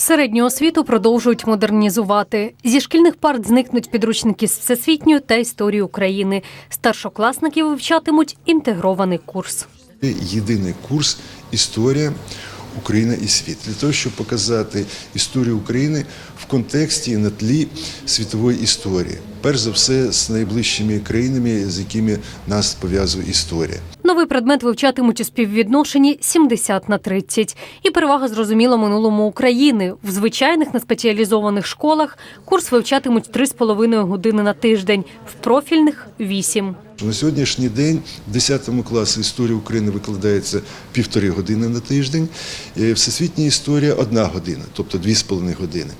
Середню освіту продовжують модернізувати. Зі шкільних парт зникнуть підручники з всесвітньої та історії України. Старшокласники вивчатимуть інтегрований курс. єдиний курс Історія Україна і світ для того, щоб показати історію України в контексті на тлі світової історії, перш за все з найближчими країнами, з якими нас пов'язує історія. Новий предмет вивчатимуть у співвідношенні 70 на 30. І перевага зрозуміла минулому України. В звичайних неспеціалізованих школах курс вивчатимуть 3,5 години на тиждень, в профільних – 8. На сьогоднішній день в 10 класі історія України викладається півтори години на тиждень, е, всесвітня історія одна година, тобто дві з половиною години.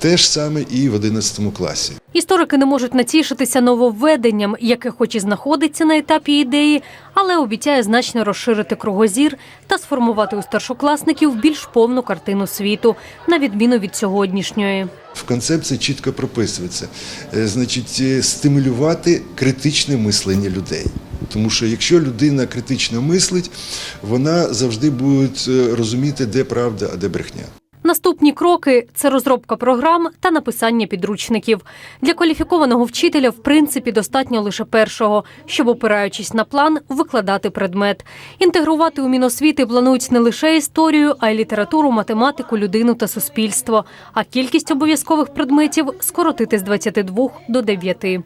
Те ж саме і в 11 класі. Історики не можуть натішитися нововведенням, яке хоч і знаходиться на етапі ідеї, але обіцяє значно розширити кругозір та сформувати у старшокласників більш повну картину світу, на відміну від сьогоднішньої. В концепції чітко прописується, е, значить, е, стимулювати критичне мислення людей. Тому що якщо людина критично мислить, вона завжди буде е, розуміти, де правда, а де брехня. Наступні кроки це розробка програм та написання підручників. Для кваліфікованого вчителя, в принципі, достатньо лише першого, щоб, опираючись на план, викладати предмет. Інтегрувати у Міносвіти планують не лише історію, а й літературу, математику, людину та суспільство. А кількість обов'язкових предметів скоротити з 22 до 9.